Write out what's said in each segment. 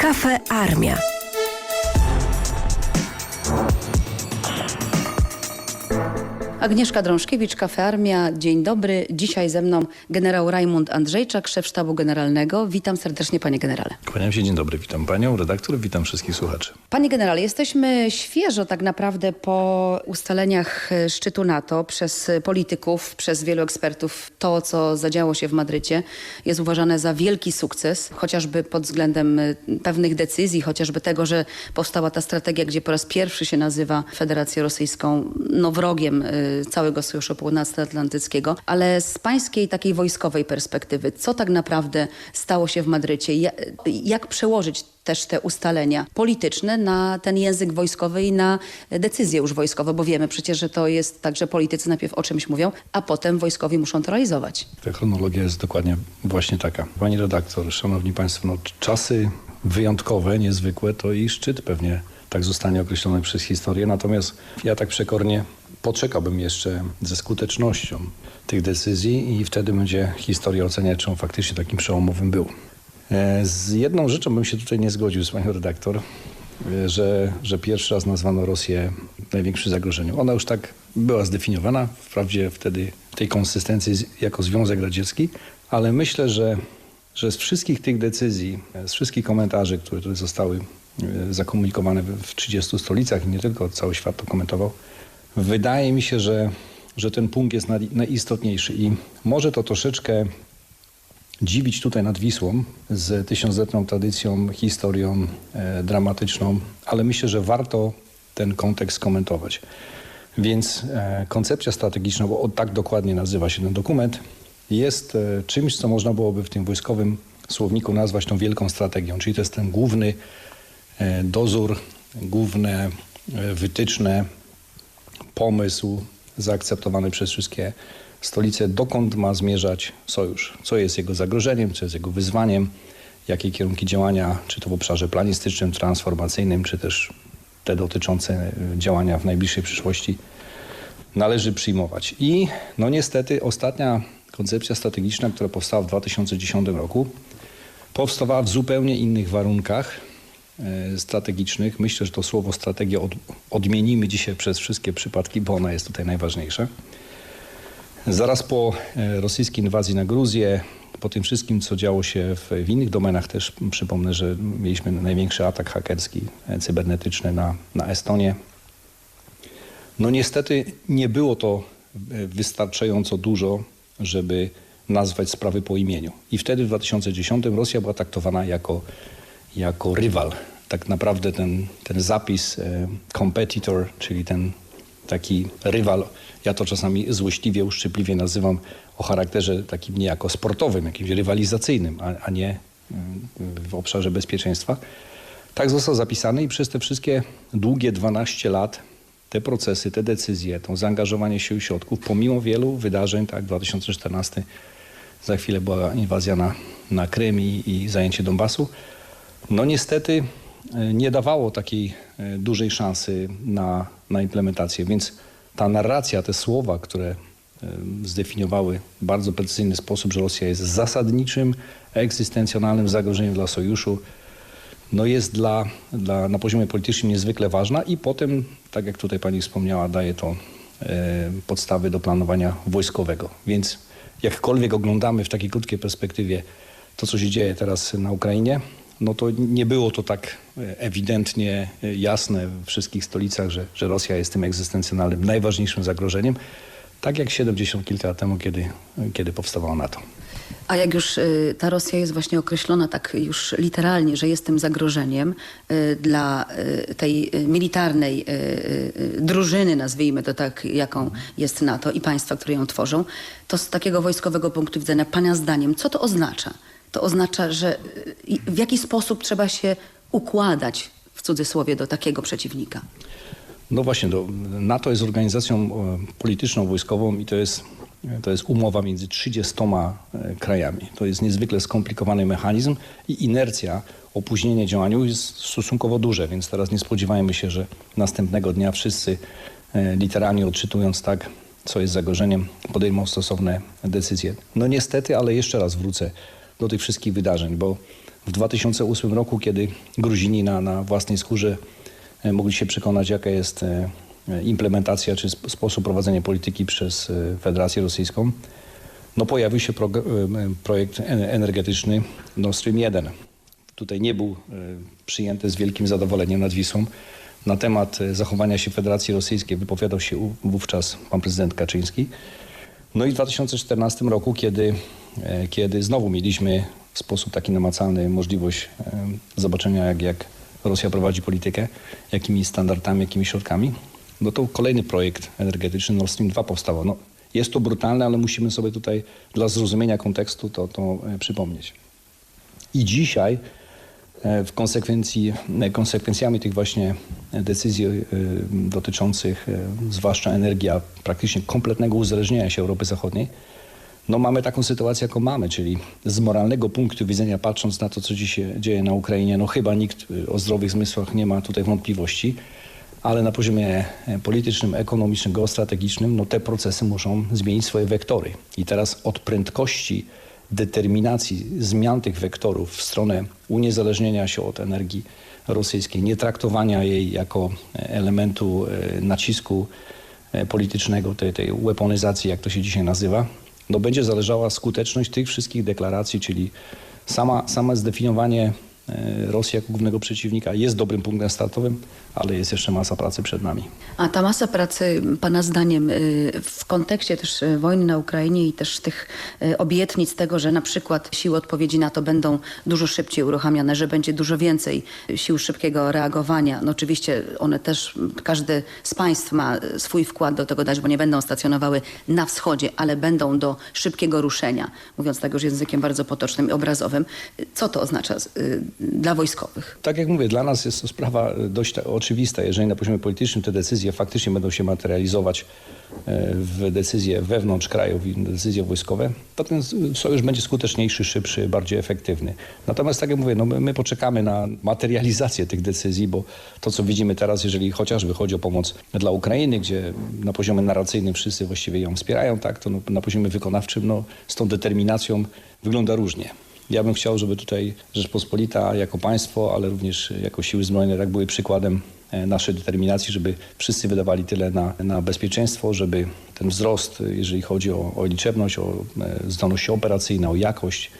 Kafe Armia. Agnieszka Drążkiewicz, Kafe Armia. Dzień dobry. Dzisiaj ze mną generał Rajmund Andrzejczak, szef sztabu generalnego. Witam serdecznie panie generale. Kłaniam się, dzień dobry, witam panią redaktor, witam wszystkich słuchaczy. Panie generale, jesteśmy świeżo tak naprawdę po ustaleniach szczytu NATO przez polityków, przez wielu ekspertów. To, co zadziało się w Madrycie jest uważane za wielki sukces, chociażby pod względem e, pewnych decyzji, chociażby tego, że powstała ta strategia, gdzie po raz pierwszy się nazywa Federację Rosyjską no, wrogiem e, całego Sojuszu Północnoatlantyckiego. Ale z pańskiej takiej wojskowej perspektywy, co tak naprawdę stało się w Madrycie? Ja- Jak przełożyć też te ustalenia polityczne na ten język wojskowy i na decyzje już wojskowe, bo wiemy przecież, że to jest tak, że politycy najpierw o czymś mówią, a potem wojskowi muszą to realizować. Ta chronologia jest dokładnie właśnie taka. Pani redaktor, szanowni państwo, no, czasy wyjątkowe, niezwykłe, to i szczyt pewnie tak zostanie określony przez historię. Natomiast ja tak przekornie poczekałbym jeszcze ze skutecznością tych decyzji i wtedy będzie historia oceniać, czy on faktycznie takim przełomowym był. E, Z jedną rzeczą bym się tutaj nie zgodził z panią redaktor, e, że, że pierwszy raz nazwano Rosję największym zagrożeniem. Ona już tak była zdefiniowana, wprawdzie wtedy tej konsystencji jako Związek Radziecki, ale myślę, że, że z wszystkich tych decyzji, z wszystkich komentarzy, które tutaj zostały e, zakomunikowane w 30 stolicach i nie tylko, cały świat to komentował, wydaje mi się, że, że ten punkt jest naj- najistotniejszy i może to troszeczkę dziwić tutaj nad Wisłą z tysiącletnią tradycją, historią e, dramatyczną, ale myślę, że warto ten kontekst komentować. Więc e, koncepcja strategiczna, bo tak dokładnie nazywa się ten dokument, jest e, czymś, co można byłoby w tym wojskowym słowniku nazwać tą wielką strategią, czyli to jest ten główny e, dozór, główne e, wytyczne, pomysł zaakceptowany przez wszystkie stolice, dokąd ma zmierzać sojusz, co jest jego zagrożeniem, co jest jego wyzwaniem, jakie kierunki działania, czy to w obszarze planistycznym, transformacyjnym, czy też te dotyczące y, działania w najbliższej przyszłości należy przyjmować. I no niestety ostatnia koncepcja strategiczna, która powstała w 2010 roku, powstawała w zupełnie innych warunkach. e, strategicznych. Myślę, że to słowo strategia od, odmienimy dzisiaj przez wszystkie przypadki, bo ona jest tutaj najważniejsza. Zaraz po e, rosyjskiej inwazji na Gruzję, po tym wszystkim, co działo się w, w innych domenach, też przypomnę, że mieliśmy największy atak hakerski, e, cybernetyczny na, na Estonię. No niestety nie było to e, wystarczająco dużo, żeby nazwać sprawy po imieniu. I wtedy w 2010 Rosja była traktowana jako, jako rywal. Tak naprawdę ten, ten zapis e, competitor, czyli ten taki rywal, ja to czasami złośliwie, uszczypliwie nazywam o charakterze takim niejako sportowym, jakimś rywalizacyjnym, a, a nie mm, w obszarze bezpieczeństwa. Tak został zapisany i przez te wszystkie długie 12 lat te procesy, te decyzje, to zaangażowanie sił i środków, pomimo wielu wydarzeń, tak, 2014, za chwilę była inwazja na, na Krym i, i zajęcie Donbasu, no niestety e, nie dawało takiej e, dużej szansy na, na implementację, więc ta narracja, te słowa, które e, zdefiniowały w bardzo precyzyjny sposób, że Rosja jest zasadniczym, egzystencjonalnym zagrożeniem dla sojuszu, no jest dla, dla, na poziomie politycznym niezwykle ważna i potem, tak jak tutaj pani wspomniała, daje to e, podstawy do planowania wojskowego. Więc jakkolwiek oglądamy w takiej krótkiej perspektywie to, co się dzieje teraz na Ukrainie, no to nie było to tak e, ewidentnie e, jasne w wszystkich stolicach, że, że Rosja jest tym egzystencjonalnym, najważniejszym zagrożeniem, tak jak 70 kilka lat temu, kiedy, kiedy powstawało NATO. A jak już y, ta Rosja jest właśnie określona tak już literalnie, że jest tym zagrożeniem dla tej militarnej drużyny, nazwijmy to tak, jaką jest NATO i państwa, które ją tworzą, to z takiego wojskowego punktu widzenia, pana zdaniem, co to oznacza? To oznacza, że y, w jaki sposób trzeba się układać, w cudzysłowie, do takiego przeciwnika? No właśnie, do, NATO jest organizacją e, polityczną, wojskową i to jest, to jest umowa między 30 e, krajami. To jest niezwykle skomplikowany mechanizm i inercja, opóźnienie działaniu jest stosunkowo duże, więc teraz nie spodziewajmy się, że następnego dnia wszyscy e, literalnie odczytując tak, co jest zagrożeniem, podejmą stosowne decyzje. No niestety, ale jeszcze raz wrócę do tych wszystkich wydarzeń, bo w 2008 roku, kiedy Gruzini na, na własnej skórze e, mogli się przekonać, jaka jest e, implementacja czy sp- sposób prowadzenia polityki przez e, Federację Rosyjską, no pojawił się projekt en- energetyczny Nord Stream 1. Tutaj nie był przyjęty z wielkim zadowoleniem nad Wisłą. Na temat zachowania się Federacji Rosyjskiej wypowiadał się wówczas pan prezydent Kaczyński. No i w 2014 roku, kiedy, kiedy znowu mieliśmy w sposób taki namacalny możliwość e, zobaczenia, jak, jak Rosja prowadzi politykę, jakimi standardami, jakimi środkami, no to kolejny projekt energetyczny Nord Stream 2 powstał. No, jest to brutalne, ale musimy sobie tutaj dla zrozumienia kontekstu to, to e, przypomnieć. I dzisiaj e, w konsekwencji, e, konsekwencjami tych właśnie decyzji e, dotyczących e, zwłaszcza energii, a praktycznie kompletnego uzależnienia się Europy Zachodniej, no mamy taką sytuację, jaką mamy, czyli z moralnego punktu widzenia, patrząc na to, co dziś się dzieje na Ukrainie, no chyba nikt e, o zdrowych zmysłach nie ma tutaj wątpliwości, ale na poziomie e, politycznym, ekonomicznym, geostrategicznym, no te procesy muszą zmienić swoje wektory. I teraz od prędkości determinacji zmian tych wektorów w stronę uniezależnienia się od energii rosyjskiej, nie traktowania jej jako e, elementu e, nacisku politycznego, tej, tej weaponizacji, jak to się dzisiaj nazywa, no będzie zależała skuteczność tych wszystkich deklaracji, czyli sama, same zdefiniowanie Rosji jako głównego przeciwnika jest dobrym punktem startowym, ale jest jeszcze masa pracy przed nami. A ta masa pracy, Pana zdaniem, y, w kontekście też y, wojny na Ukrainie i też tych y, obietnic tego, że na przykład siły odpowiedzi na to będą dużo szybciej uruchamiane, że będzie dużo więcej sił szybkiego reagowania. No oczywiście one też, każdy z państw ma swój wkład do tego dać, bo nie będą stacjonowały na wschodzie, ale będą do szybkiego ruszenia, mówiąc tak już językiem bardzo potocznym i obrazowym. Co to oznacza dla wojskowych? Tak jak mówię, dla nas jest to sprawa e, dość ta- oczywista. Jeżeli na poziomie politycznym te decyzje faktycznie będą się materializować e, w decyzje wewnątrz krajów i decyzje wojskowe, to ten sojusz będzie skuteczniejszy, szybszy, bardziej efektywny. Natomiast tak jak mówię, no my, my poczekamy na materializację tych decyzji, bo to, co widzimy teraz, jeżeli chociażby chodzi o pomoc dla Ukrainy, gdzie na poziomie narracyjnym wszyscy właściwie ją wspierają, tak, to no, na poziomie wykonawczym no, z tą determinacją wygląda różnie. Ja bym chciał, żeby tutaj Rzeczpospolita jako państwo, ale również jako siły zbrojne tak były przykładem e, naszej determinacji, żeby wszyscy wydawali tyle na, na bezpieczeństwo, żeby ten wzrost, jeżeli chodzi o, o liczebność, o e, zdolności operacyjne, o jakość,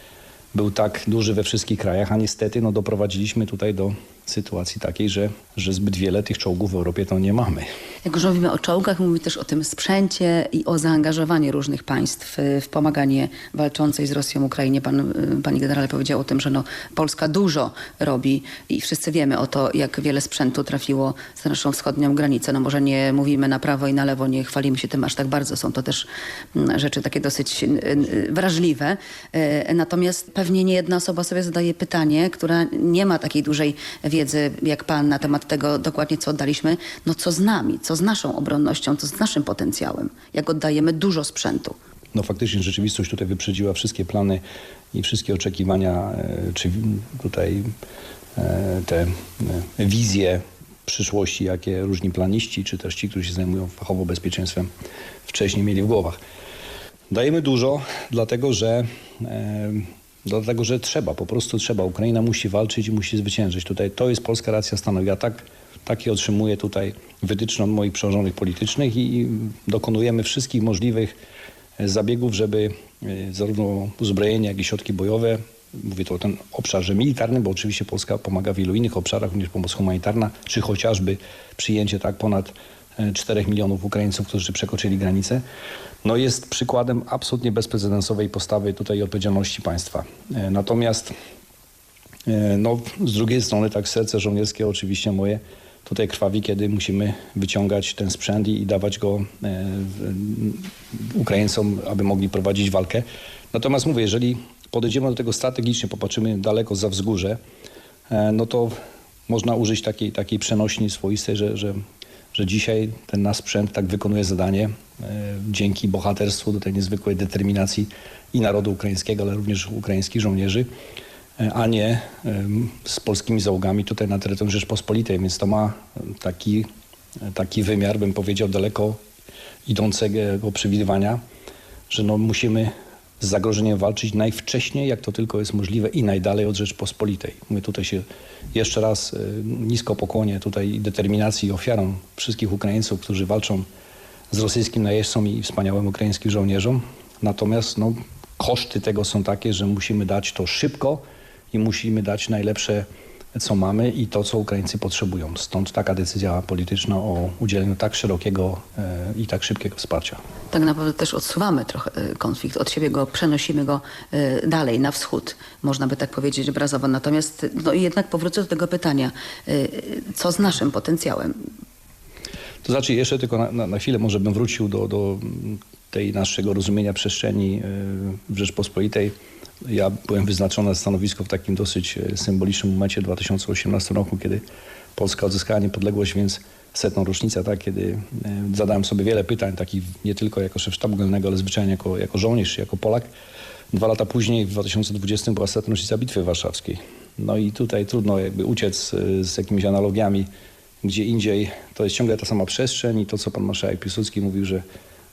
był tak duży we wszystkich krajach, a niestety no, doprowadziliśmy tutaj do sytuacji takiej, że, że zbyt wiele tych czołgów w Europie to nie mamy. Jak już mówimy o czołgach, mówimy też o tym sprzęcie i o zaangażowaniu różnych państw y, w pomaganie walczącej z Rosją Ukrainie. Pan, y, pani generale powiedział o tym, że no, Polska dużo robi i wszyscy wiemy o to, jak wiele sprzętu trafiło za naszą wschodnią granicę. No może nie mówimy na prawo i na lewo, nie chwalimy się tym aż tak bardzo. Są to też mm, rzeczy takie dosyć y, wrażliwe. Natomiast pewnie nie jedna osoba sobie zadaje pytanie, która nie ma takiej dużej wiedzy jak pan na temat tego dokładnie, co oddaliśmy. No co z nami, co z naszą obronnością, co z naszym potencjałem, jak oddajemy dużo sprzętu. No faktycznie rzeczywistość tutaj wyprzedziła wszystkie plany i wszystkie oczekiwania, e, czy tutaj e, te e, wizje przyszłości, jakie różni planiści, czy też ci, którzy się zajmują fachowo bezpieczeństwem, wcześniej mieli w głowach. Dajemy dużo, dlatego że, dlatego, że trzeba, po prostu trzeba. Ukraina musi walczyć i musi zwyciężyć. Tutaj to jest polska racja stanu. Ja tak, takie otrzymuję tutaj wytyczne od moich przełożonych politycznych i, i dokonujemy wszystkich możliwych e, zabiegów, żeby e, zarówno uzbrojenie, jak i środki bojowe, mówię tu o tym obszarze militarnym, bo oczywiście Polska pomaga w wielu innych obszarach, również pomoc humanitarna, czy chociażby przyjęcie tak ponad 4 milionów Ukraińców, którzy przekroczyli granicę, no jest przykładem absolutnie bezprecedensowej postawy tutaj odpowiedzialności państwa. E, Natomiast E, No, z drugiej strony tak serce żołnierskie oczywiście moje tutaj krwawi, kiedy musimy wyciągać ten sprzęt i, dawać go e, Ukraińcom, aby mogli prowadzić walkę. Natomiast mówię, jeżeli podejdziemy do tego strategicznie, popatrzymy daleko za wzgórze, e, no to można użyć takiej, takiej przenośni swoistej, że, że, że dzisiaj ten nasz sprzęt tak wykonuje zadanie e, dzięki bohaterstwu, do tej niezwykłej determinacji i narodu ukraińskiego, ale również ukraińskich żołnierzy e, a nie z polskimi załogami tutaj na terytorium Rzeczpospolitej. Więc to ma taki, taki wymiar, bym powiedział, daleko idącego przewidywania, że no musimy z zagrożeniem walczyć najwcześniej, jak to tylko jest możliwe i najdalej od Rzeczpospolitej. My tutaj się jeszcze raz y, nisko pokłonię tutaj determinacji i ofiarom wszystkich Ukraińców, którzy walczą z rosyjskim najeźdźcą i wspaniałym ukraińskim żołnierzom. Natomiast no, koszty tego są takie, że musimy dać to szybko i musimy dać najlepsze, co mamy i to, co Ukraińcy potrzebują. Stąd taka decyzja polityczna o udzieleniu tak szerokiego e, i tak szybkiego wsparcia. Tak naprawdę też odsuwamy trochę e, konflikt od siebie, go przenosimy go e, dalej, na wschód, można by tak powiedzieć obrazowo. Natomiast no jednak powrócę do tego pytania, co z naszym potencjałem? To znaczy, jeszcze tylko na, na, na chwilę może bym wrócił do, do tej naszego rozumienia przestrzeni w Rzeczpospolitej. Ja byłem wyznaczony na stanowisko w takim dosyć e, symbolicznym momencie w 2018 roku, kiedy Polska odzyskała niepodległość, więc setną rocznicę, tak, kiedy e, zadałem sobie wiele pytań, takich nie tylko jako szef sztabu generalnego, ale zwyczajnie jako, jako żołnierz, jako Polak. Dwa lata później, w 2020 była setna rocznica Bitwy Warszawskiej. No i tutaj trudno jakby uciec e, z jakimiś analogiami gdzie indziej to jest ciągle ta sama przestrzeń i to, co pan marszałek Piłsudski mówił, że,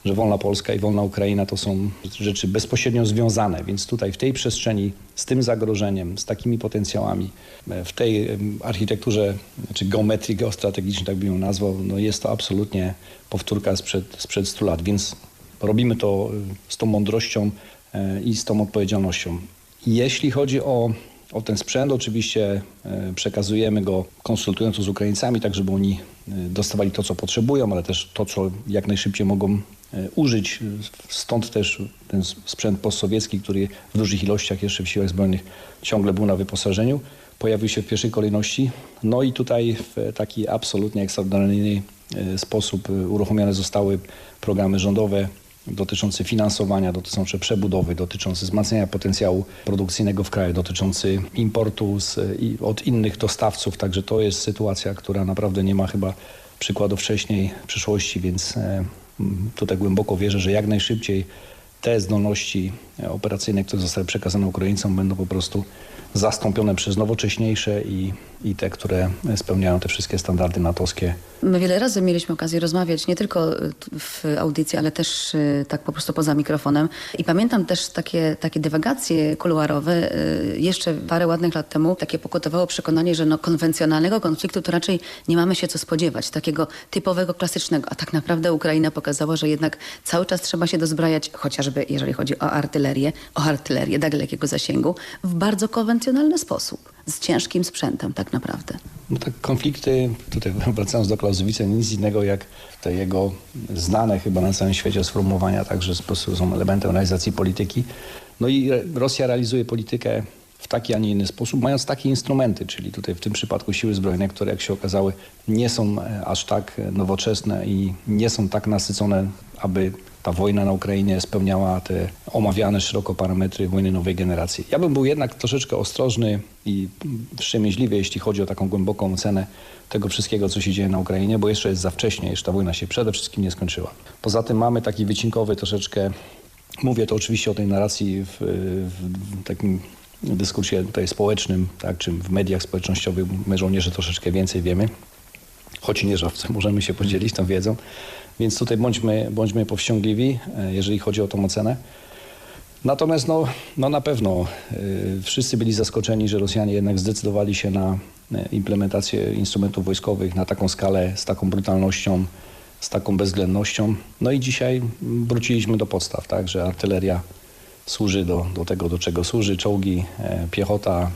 że wolna Polska i wolna Ukraina to są rzeczy bezpośrednio związane, więc tutaj w tej przestrzeni, z tym zagrożeniem, z takimi potencjałami, e, w tej architekturze, czy geometrii geostrategicznej, tak bym ją nazwał, no jest to absolutnie powtórka sprzed, sprzed 100 lat, więc robimy to e, z tą mądrością e, i z tą odpowiedzialnością. Jeśli chodzi o o ten sprzęt oczywiście e, przekazujemy go konsultując z Ukraińcami, tak żeby oni e, dostawali to, co potrzebują, ale też to, co jak najszybciej mogą e, użyć. Stąd też ten sprzęt postsowiecki, który w dużych ilościach jeszcze w siłach zbrojnych ciągle był na wyposażeniu, pojawił się w pierwszej kolejności. No i tutaj w taki absolutnie ekstraordynaryjny sposób uruchomione zostały programy rządowe dotyczący finansowania, dotyczące przebudowy, dotyczący wzmacniania potencjału produkcyjnego w kraju, dotyczący importu z, od innych dostawców. Także to jest sytuacja, która naprawdę nie ma chyba przykładu wcześniej w przyszłości, więc e, m, tutaj głęboko wierzę, że jak najszybciej te zdolności e, operacyjne, które zostały przekazane Ukraińcom, będą po prostu zastąpione przez nowocześniejsze i, i te, które spełniają te wszystkie standardy natowskie. My wiele razy mieliśmy okazję rozmawiać, nie tylko w audycji, ale też y, tak po prostu poza mikrofonem. I pamiętam też takie, takie dywagacje kuluarowe. y, Jeszcze parę ładnych lat temu takie pokotowało przekonanie, że no konwencjonalnego konfliktu to raczej nie mamy się co spodziewać. Takiego typowego, klasycznego. A tak naprawdę Ukraina pokazała, że jednak cały czas trzeba się dozbrajać, chociażby jeżeli chodzi o artylerię, o artylerię dalekiego zasięgu, w bardzo konwencjonalny sposób. Z ciężkim sprzętem tak naprawdę. No tak konflikty, tutaj wracając do Clausewitza, nic innego jak te jego znane chyba na całym świecie sformułowania, także są elementem realizacji polityki. No i Rosja realizuje politykę w taki, a nie inny sposób, mając takie instrumenty, czyli tutaj w tym przypadku siły zbrojne, które jak się okazały nie są e, aż tak e, nowoczesne i nie są tak nasycone, aby ta wojna na Ukrainie spełniała te omawiane szeroko parametry wojny nowej generacji. Ja bym był jednak troszeczkę ostrożny i wstrzemięźliwy, jeśli chodzi o taką głęboką ocenę tego wszystkiego, co się dzieje na Ukrainie, bo jeszcze jest za wcześnie, jeszcze ta wojna się przede wszystkim nie skończyła. Poza tym mamy taki wycinkowy troszeczkę, mówię to oczywiście o tej narracji w, w, takim dyskursie tutaj społecznym, tak, czy w mediach społecznościowych, my żołnierze troszeczkę więcej wiemy, choć nie żawce, możemy się podzielić tą wiedzą. Więc tutaj bądźmy, bądźmy powściągliwi, e, jeżeli chodzi o tą ocenę. Natomiast no, no na pewno y, wszyscy byli zaskoczeni, że Rosjanie jednak zdecydowali się na y, implementację instrumentów wojskowych na taką skalę, z taką brutalnością, z taką bezwzględnością. No i dzisiaj wróciliśmy do podstaw, tak, że artyleria służy do, do tego, do czego służy, czołgi, e, piechota,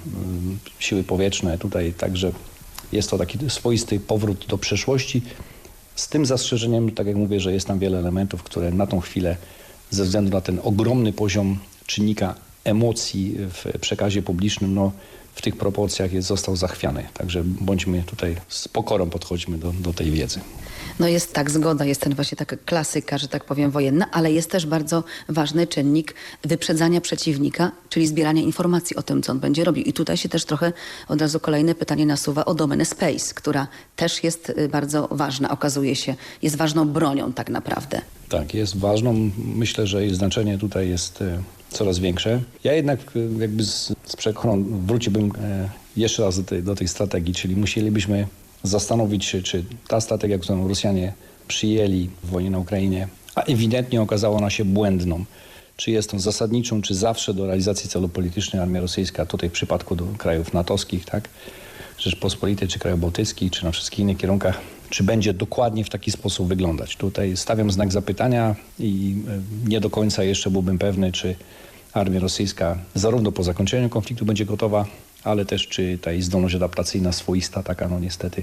siły powietrzne. Tutaj także jest to taki swoisty powrót do przeszłości, z tym zastrzeżeniem, tak jak mówię, że jest tam wiele elementów, które na tą chwilę, ze względu na ten ogromny poziom czynnika emocji w przekazie publicznym, no, w tych proporcjach jest, został zachwiany. Także bądźmy tutaj z pokorą podchodźmy do, do tej wiedzy. No jest tak, zgoda, jest ten właśnie taka klasyka, że tak powiem, wojenna, ale jest też bardzo ważny czynnik wyprzedzania przeciwnika, czyli zbierania informacji o tym, co on będzie robił. I tutaj się też trochę od razu kolejne pytanie nasuwa o domenę space, która też jest y, bardzo ważna, okazuje się, jest ważną bronią tak naprawdę. Tak, jest ważną. Myślę, że jej znaczenie tutaj jest e, coraz większe. Ja jednak e, jakby z, z przekoną wróciłbym e, jeszcze raz do tej, do tej strategii, czyli musielibyśmy zastanowić się, czy ta strategia, którą Rosjanie przyjęli w wojnie na Ukrainie, a ewidentnie okazała ona się błędną, czy jest on zasadniczą, czy zawsze do realizacji celu politycznej armia rosyjska, tutaj w przypadku do krajów natowskich, tak, Rzeczpospolitej, czy krajów bałtyckich, czy na wszystkich innych kierunkach, czy będzie dokładnie w taki sposób wyglądać. Tutaj stawiam znak zapytania i e, nie do końca jeszcze byłbym pewny, czy armia rosyjska zarówno po zakończeniu konfliktu będzie gotowa, ale też czy ta jej zdolność adaptacyjna, swoista, taka no niestety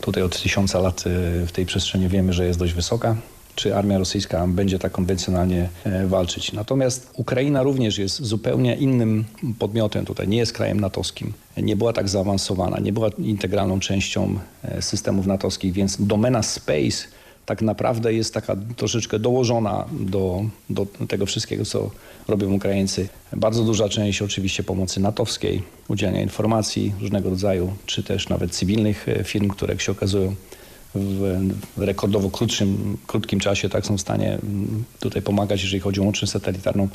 tutaj od tysiąca lat e, w tej przestrzeni wiemy, że jest dość wysoka, czy armia rosyjska będzie tak konwencjonalnie e, walczyć. Natomiast Ukraina również jest zupełnie innym podmiotem tutaj, nie jest krajem natowskim, nie była tak zaawansowana, nie była integralną częścią e, systemów natowskich, więc domena space tak naprawdę jest taka troszeczkę dołożona do, do tego wszystkiego, co robią Ukraińcy. Bardzo duża część oczywiście pomocy natowskiej, udzielania informacji różnego rodzaju, czy też nawet cywilnych e, firm, które jak się okazują w rekordowo krótszym, krótkim czasie tak są w stanie mm, tutaj pomagać, jeżeli chodzi o łączność satelitarną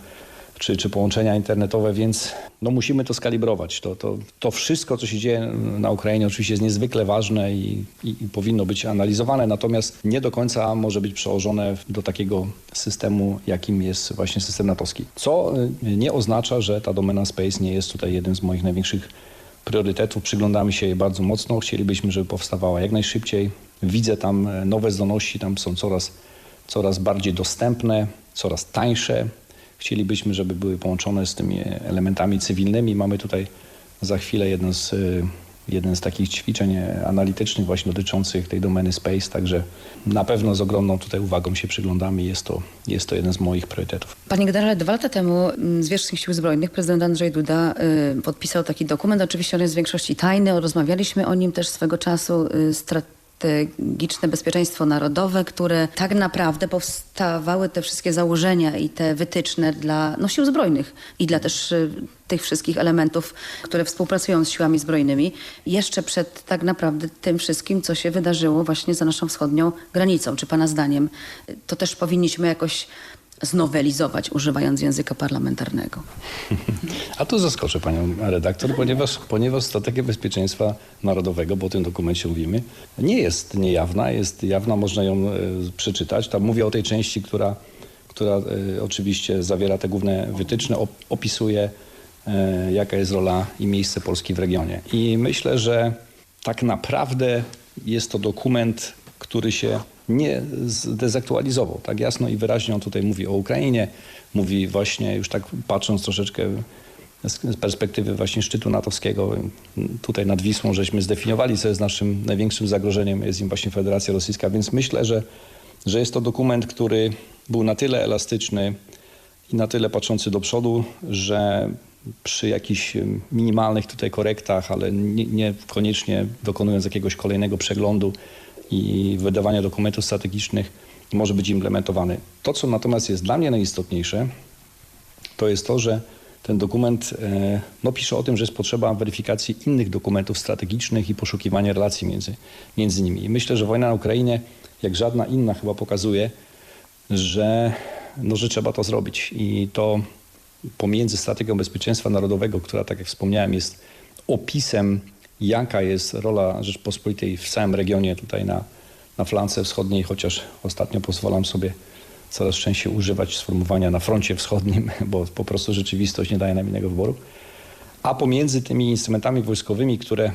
czy, czy połączenia internetowe, więc no musimy to skalibrować. To, to, to wszystko, co się dzieje na Ukrainie oczywiście jest niezwykle ważne i, i, i powinno być analizowane, natomiast nie do końca może być przełożone do takiego systemu, jakim jest właśnie system natowski. Co y, nie oznacza, że ta domena Space nie jest tutaj jednym z moich największych priorytetów. Przyglądamy się jej bardzo mocno. Chcielibyśmy, żeby powstawała jak najszybciej. Widzę tam e, nowe zdolności, tam są coraz, coraz bardziej dostępne, coraz tańsze. Chcielibyśmy, żeby były połączone z tymi elementami cywilnymi. Mamy tutaj za chwilę jeden z, e, jeden z takich ćwiczeń analitycznych właśnie dotyczących tej domeny Space, także na pewno z ogromną tutaj uwagą się przyglądamy. Jest to, jest to jeden z moich priorytetów. Panie generale, dwa lata temu mm, z Sił Zbrojnych prezydent Andrzej Duda y, podpisał taki dokument. Oczywiście on jest w większości tajny. Rozmawialiśmy o nim też swego czasu. Y, strategiczne bezpieczeństwo narodowe, które tak naprawdę powstawały te wszystkie założenia i te wytyczne dla no, sił zbrojnych i dla też y, tych wszystkich elementów, które współpracują z siłami zbrojnymi, jeszcze przed tak naprawdę tym wszystkim, co się wydarzyło właśnie za naszą wschodnią granicą. Czy Pana zdaniem to też powinniśmy jakoś znowelizować, używając języka parlamentarnego? A tu zaskoczę panią redaktor, ponieważ, ponieważ strategia bezpieczeństwa narodowego, bo o tym dokumencie mówimy, nie jest niejawna, jest jawna, można ją e, przeczytać. Tam mówię o tej części, która, która e, oczywiście zawiera te główne wytyczne, op, opisuje e, jaka jest rola i miejsce Polski w regionie. I myślę, że tak naprawdę jest to dokument, który się nie zdezaktualizował. Tak jasno i wyraźnie on tutaj mówi o Ukrainie, mówi właśnie już tak patrząc troszeczkę z perspektywy właśnie szczytu natowskiego, tutaj nad Wisłą żeśmy zdefiniowali, co jest naszym największym zagrożeniem, jest im właśnie Federacja Rosyjska, więc myślę, że, że jest to dokument, który był na tyle elastyczny i na tyle patrzący do przodu, że przy jakichś minimalnych tutaj korektach, ale nie, nie koniecznie dokonując jakiegoś kolejnego przeglądu i wydawania dokumentów strategicznych, może być implementowany. To, co natomiast jest dla mnie najistotniejsze, to jest to, że ten dokument e, no, pisze o tym, że jest potrzeba weryfikacji innych dokumentów strategicznych i poszukiwania relacji między, między nimi. I myślę, że wojna na Ukrainie, jak żadna inna, chyba pokazuje, że, no, że trzeba to zrobić. I to pomiędzy strategią bezpieczeństwa narodowego, która, tak jak wspomniałem, jest opisem, jaka jest rola Rzeczpospolitej w całym regionie tutaj na, na flance wschodniej, chociaż ostatnio pozwalam sobie coraz częściej używać sformułowania na froncie wschodnim, bo po prostu rzeczywistość nie daje nam innego wyboru. A pomiędzy tymi instrumentami wojskowymi, które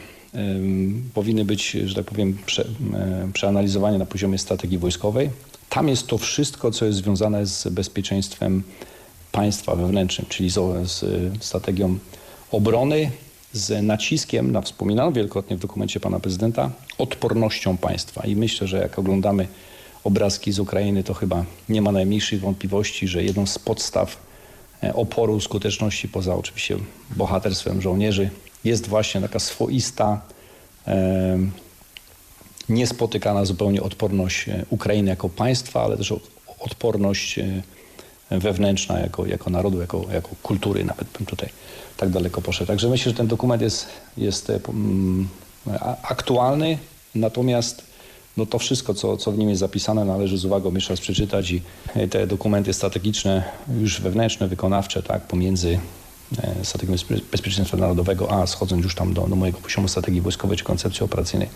powinny być, że tak powiem, prze, e, przeanalizowane na poziomie strategii wojskowej, tam jest to wszystko, co jest związane z bezpieczeństwem państwa wewnętrznym, czyli z, z strategią obrony, z naciskiem na wspominaną wielokrotnie w dokumencie pana prezydenta odpornością państwa. I myślę, że jak oglądamy obrazki z Ukrainy, to chyba nie ma najmniejszych wątpliwości, że jedną z podstaw e, oporu, skuteczności, poza oczywiście bohaterstwem żołnierzy, jest właśnie taka swoista, e, niespotykana zupełnie odporność e, Ukrainy jako państwa, ale też odporność e, wewnętrzna jako, jako narodu, jako, jako kultury, nawet bym tutaj tak daleko poszedł. Także myślę, że ten dokument jest, jest e, mm, aktualny, natomiast no to wszystko, co, co w nim jest zapisane, należy z uwagą jeszcze raz przeczytać i e, te dokumenty strategiczne, już wewnętrzne, wykonawcze, tak, pomiędzy e, strategią bezpie- bezpieczeństwa narodowego, a schodząc już tam do, do mojego poziomu strategii wojskowej czy koncepcji operacyjnej,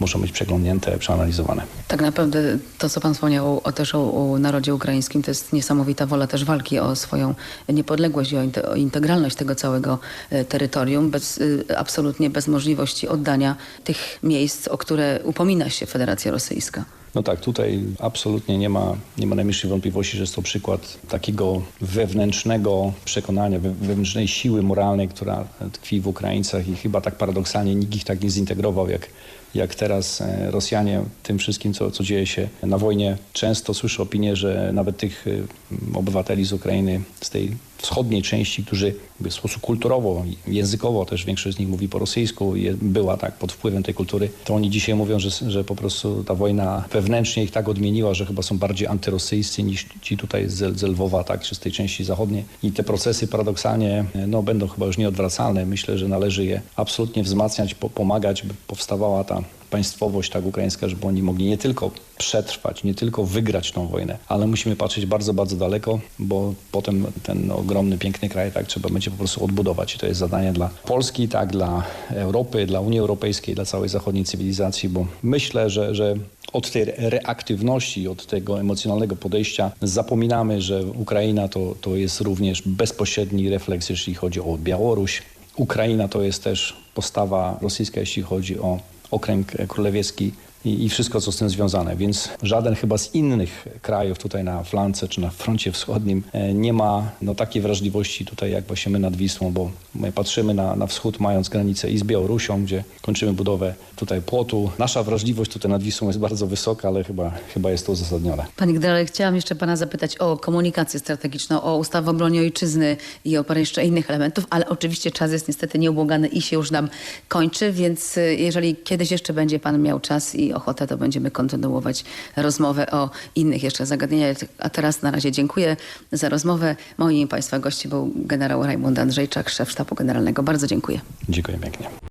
muszą być przeglądnięte, przeanalizowane. Tak naprawdę to, co pan wspomniał o, też o, o narodzie ukraińskim, to jest niesamowita wola też walki o swoją niepodległość i o, inte, o integralność tego całego e, terytorium, bez, e, absolutnie bez możliwości oddania tych miejsc, o które upomina się Federacja Rosyjska. No tak, tutaj absolutnie nie ma, nie ma najmniejszej wątpliwości, że jest to przykład takiego wewnętrznego przekonania, we- wewnętrznej siły moralnej, która tkwi w Ukraińcach i chyba tak paradoksalnie nikt ich tak nie zintegrował jak, jak teraz e, Rosjanie tym wszystkim, co, co dzieje się na wojnie. Często słyszę opinię, że nawet tych e, obywateli z Ukrainy, z tej wschodniej części, którzy w sposób kulturowo, językowo też większość z nich mówi po rosyjsku była tak pod wpływem tej kultury, to oni dzisiaj mówią, że, że po prostu ta wojna wewnętrznie ich tak odmieniła, że chyba są bardziej antyrosyjscy niż ci tutaj z, z Lwowa, tak, czy z tej części zachodniej. I te procesy paradoksalnie no, będą chyba już nieodwracalne. Myślę, że należy je absolutnie wzmacniać, po, pomagać, by powstawała ta państwowość tak ukraińska, żeby oni mogli nie tylko przetrwać, nie tylko wygrać tą wojnę, ale musimy patrzeć bardzo, bardzo daleko, bo potem ten ogromny, piękny kraj tak trzeba będzie po prostu odbudować. I to jest zadanie dla Polski, tak, dla Europy, dla Unii Europejskiej, dla całej zachodniej cywilizacji, bo myślę, że, że od tej reaktywności, od tego emocjonalnego podejścia zapominamy, że Ukraina to, to jest również bezpośredni refleks, jeśli chodzi o Białoruś. Ukraina to jest też postawa rosyjska, jeśli chodzi o okręg królewieckich i, i wszystko, co z tym związane. Więc żaden chyba z innych krajów tutaj na flance czy na froncie wschodnim e, nie ma no, takiej wrażliwości tutaj jak właśnie my nad Wisłą, bo my patrzymy na, na wschód mając granicę i z Białorusią, gdzie kończymy budowę tutaj płotu. Nasza wrażliwość tutaj nad Wisłą jest bardzo wysoka, ale chyba, chyba jest to uzasadnione. Panie generale, chciałam jeszcze pana zapytać o komunikację strategiczną, o ustawę o broni ojczyzny i o parę jeszcze innych elementów, ale oczywiście czas jest niestety nieubłagany i się już nam kończy, więc y, jeżeli kiedyś jeszcze będzie pan miał czas i ochotę, to będziemy kontynuować rozmowę o innych jeszcze zagadnieniach. A teraz na razie dziękuję za rozmowę. Moim i państwa gościem był generał Rajmund Andrzejczak, szef sztabu generalnego. Bardzo dziękuję. Dziękuję pięknie.